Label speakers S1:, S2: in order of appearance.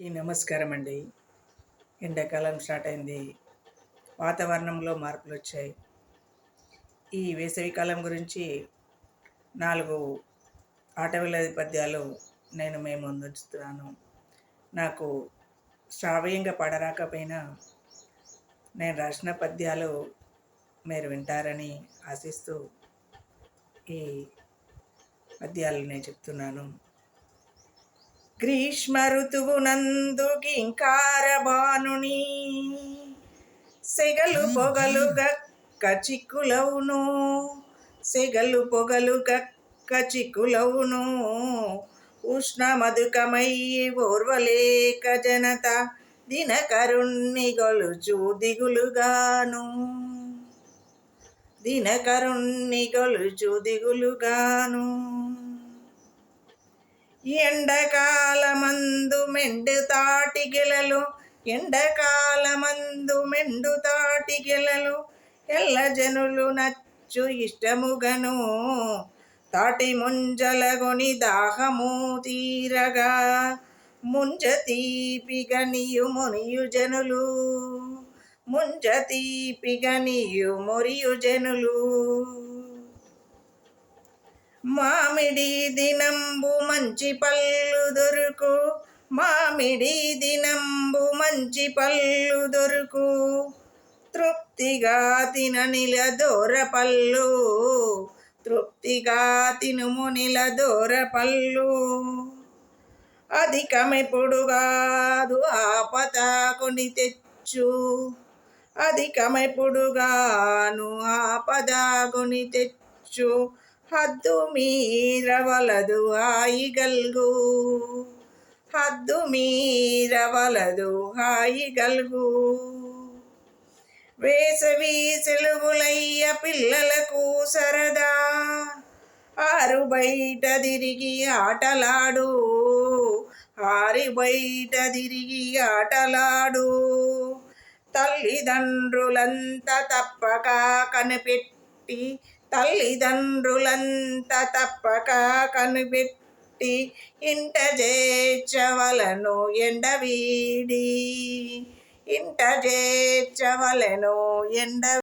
S1: ఈ నమస్కారం అండి. ఎండాకాలం స్టార్ట్ అయింది. వాతావరణంలో మార్పులు వచ్చాయి. ఈ వేసవికాలం గురించి నాలుగు ఆటవిల్లది పద్యాలు నేను మేము ముందుంచుతున్నాను నాకు శ్రావ్యంగా పడరాకపోయినా నేను రాసిన పద్యాలు మీరు వింటారని ఆశిస్తూ ఈ పద్యాలు నేను చెప్తున్నాను. గ్రీష్మ ఋతువునందు కింకారబానుని సెగలు పొగలు గక్క చిక్కులవును సెగలు పొగలు గక్క చిక్కులవును ఉష్ణ మధుకమై ఓర్వలేక జనత దినకరుణ్ణి గొలుచు దిగులుగాను. దినకరుణ్ణి గొలుచు దిగులుగాను. ఎండకాలమందు మెండు తాటి గెలలు ఎండకాలమందు మెండు తాటి గెలలు ఎల్ల జనులు నచ్చు ఇష్టముగను. తాటి ముంజలగొని దాహము తీరగా ముంజ తీపిగనియు మునియు జనులు. ముంజ తీపిగనియు మొరియు జనులు. మామిడి దినంబు మంచి పళ్ళు దొరుకు. మామిడి దినంబు మంచి పళ్ళు దొరుకు. తృప్తిగా తిననిల దూర పళ్ళు. తృప్తిగా తినుమునిల దూర పళ్ళు. అధికమెప్పుడు కాదు ఆపత కొని తెచ్చు. అధికమెప్పుడుగాను ఆపద కొని తెచ్చు. హద్దు మీరవలదు హాయిగల్గు హద్దు మీరవలదు హాయిగల్గు వేసవి సెలవులయ్య పిల్లలకు సరదా. ఆరు బయట తిరిగి ఆటలాడు. ఆరి బయట తిరిగి ఆటలాడు. తల్లిదండ్రులంతా తప్పక కనిపెట్టి తల్లిదండ్రులంత తప్పక కనిపెట్టి ఇంట చేర్చవలను ఎండవీడి. ఇంట చేర్చవలను ఎండ